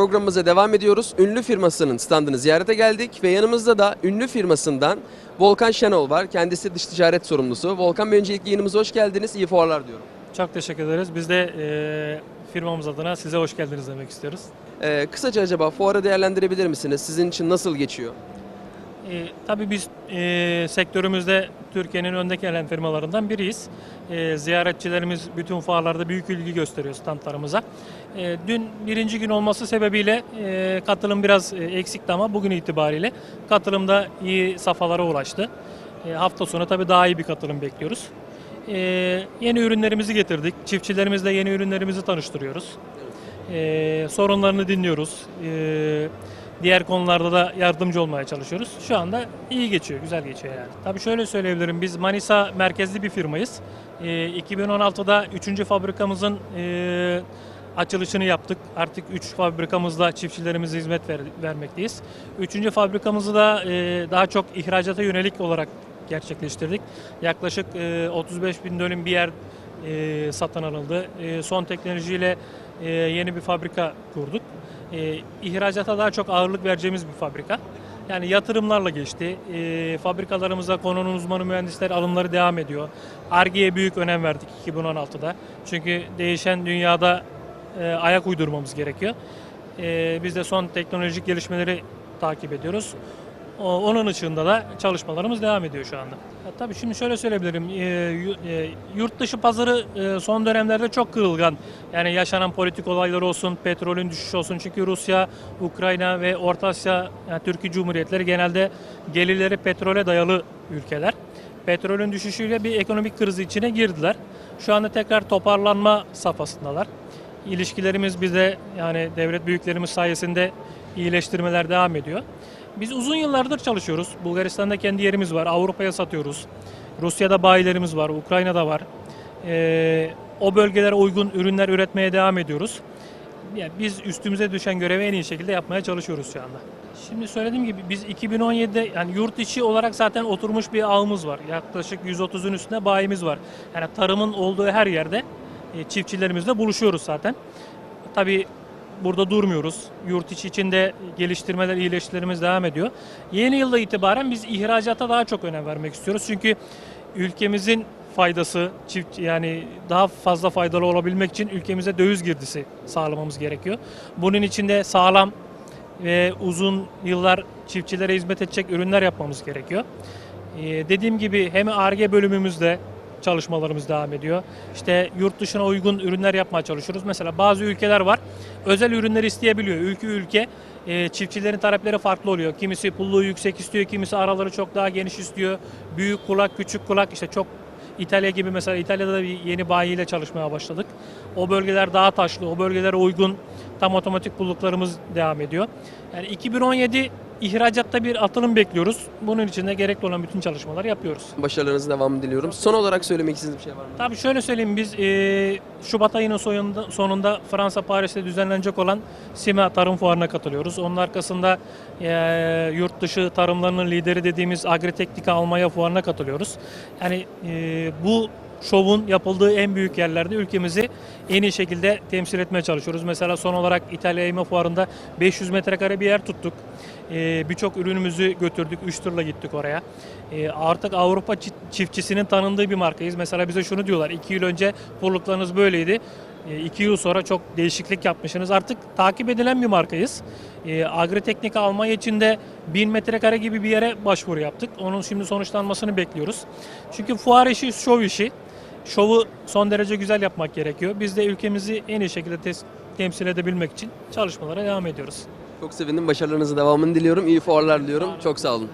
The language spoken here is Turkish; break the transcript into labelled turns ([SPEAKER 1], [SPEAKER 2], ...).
[SPEAKER 1] programımıza devam ediyoruz. Ünlü firmasının standını ziyarete geldik ve yanımızda da ünlü firmasından Volkan Şenol var. Kendisi dış ticaret sorumlusu. Volkan Bey öncelikle yayınımıza hoş geldiniz. İyi fuarlar diyorum.
[SPEAKER 2] Çok teşekkür ederiz. Biz de e, firmamız adına size hoş geldiniz demek istiyoruz.
[SPEAKER 1] Ee, kısaca acaba fuarı değerlendirebilir misiniz? Sizin için nasıl geçiyor?
[SPEAKER 2] E, tabii biz e, sektörümüzde Türkiye'nin önde gelen firmalarından biriyiz. E, ziyaretçilerimiz bütün fuarlarda büyük ilgi gösteriyor standlarımıza. E, dün birinci gün olması sebebiyle e, katılım biraz e, eksikti ama bugün itibariyle katılımda iyi safhalara ulaştı. E, hafta sonu tabii daha iyi bir katılım bekliyoruz. E, yeni ürünlerimizi getirdik. Çiftçilerimizle yeni ürünlerimizi tanıştırıyoruz. E, sorunlarını dinliyoruz. E, diğer konularda da yardımcı olmaya çalışıyoruz. Şu anda iyi geçiyor, güzel geçiyor yani. Tabii şöyle söyleyebilirim, biz Manisa merkezli bir firmayız. E, 2016'da 3. fabrikamızın e, açılışını yaptık. Artık 3 fabrikamızla çiftçilerimize hizmet ver- vermekteyiz. 3. fabrikamızı da e, daha çok ihracata yönelik olarak gerçekleştirdik. Yaklaşık e, 35 bin dönüm bir yer e, satın alındı. E, son teknolojiyle e, yeni bir fabrika kurduk. E, ihracata daha çok ağırlık vereceğimiz bir fabrika. Yani yatırımlarla geçti. E, fabrikalarımıza konunun uzmanı mühendisler alımları devam ediyor. Arge'ye büyük önem verdik 2016'da. Çünkü değişen dünyada e, ayak uydurmamız gerekiyor. E, biz de son teknolojik gelişmeleri takip ediyoruz. Onun ışığında da çalışmalarımız devam ediyor şu anda. Ya tabii şimdi şöyle söyleyebilirim. e, e, Yurt dışı pazarı e, son dönemlerde çok kırılgan. Yani yaşanan politik olaylar olsun, petrolün düşüşü olsun. Çünkü Rusya, Ukrayna ve Orta Asya, yani Türkiye Cumhuriyetleri genelde gelirleri petrole dayalı ülkeler. Petrolün düşüşüyle bir ekonomik krizi içine girdiler. Şu anda tekrar toparlanma safhasındalar. İlişkilerimiz bize yani devlet büyüklerimiz sayesinde iyileştirmeler devam ediyor. Biz uzun yıllardır çalışıyoruz. Bulgaristan'da kendi yerimiz var. Avrupa'ya satıyoruz. Rusya'da bayilerimiz var. Ukrayna'da var. Ee, o bölgelere uygun ürünler üretmeye devam ediyoruz. Yani biz üstümüze düşen görevi en iyi şekilde yapmaya çalışıyoruz şu anda. Şimdi söylediğim gibi biz 2017'de yani yurt içi olarak zaten oturmuş bir ağımız var. Yaklaşık 130'un üstünde bayimiz var. Yani tarımın olduğu her yerde e, çiftçilerimizle buluşuyoruz zaten. Tabii burada durmuyoruz. Yurt içi içinde geliştirmeler, iyileştirmelerimiz devam ediyor. Yeni yılda itibaren biz ihracata daha çok önem vermek istiyoruz. Çünkü ülkemizin faydası çift yani daha fazla faydalı olabilmek için ülkemize döviz girdisi sağlamamız gerekiyor. Bunun için de sağlam ve uzun yıllar çiftçilere hizmet edecek ürünler yapmamız gerekiyor. Ee, dediğim gibi hem ARGE bölümümüzde çalışmalarımız devam ediyor. İşte yurt dışına uygun ürünler yapmaya çalışıyoruz. Mesela bazı ülkeler var. Özel ürünler isteyebiliyor. Ülke ülke e, çiftçilerin talepleri farklı oluyor. Kimisi pulluğu yüksek istiyor, kimisi araları çok daha geniş istiyor. Büyük kulak, küçük kulak işte çok İtalya gibi mesela İtalya'da da bir yeni bayiyle çalışmaya başladık. O bölgeler daha taşlı, o bölgelere uygun tam otomatik pulluklarımız devam ediyor. Yani 2017 ihracatta bir atılım bekliyoruz. Bunun için de gerekli olan bütün çalışmaları yapıyoruz.
[SPEAKER 1] Başarılarınızın devamını diliyorum. Son olarak söylemek istediğiniz bir şey var mı?
[SPEAKER 2] Tabii şöyle söyleyeyim biz e, Şubat ayının sonunda, sonunda Fransa Paris'te düzenlenecek olan SİMA Tarım Fuarı'na katılıyoruz. Onun arkasında e, yurt dışı tarımlarının lideri dediğimiz Agriteknika Almanya Fuarı'na katılıyoruz. Yani e, bu şovun yapıldığı en büyük yerlerde ülkemizi en iyi şekilde temsil etmeye çalışıyoruz. Mesela son olarak İtalya Eğme Fuarı'nda 500 metrekare bir yer tuttuk. Ee, Birçok ürünümüzü götürdük. 3 turla gittik oraya. Ee, artık Avrupa çi- çiftçisinin tanındığı bir markayız. Mesela bize şunu diyorlar. 2 yıl önce pulluklarınız böyleydi. 2 yıl sonra çok değişiklik yapmışsınız. Artık takip edilen bir markayız. Ee, Agriteknik Almanya için de 1000 metrekare gibi bir yere başvuru yaptık. Onun şimdi sonuçlanmasını bekliyoruz. Çünkü fuar işi şov işi. Şovu son derece güzel yapmak gerekiyor. Biz de ülkemizi en iyi şekilde tes- temsil edebilmek için çalışmalara devam ediyoruz.
[SPEAKER 1] Çok sevindim. Başarılarınızın devamını diliyorum. İyi fuarlar diliyorum. Çok sağ olun.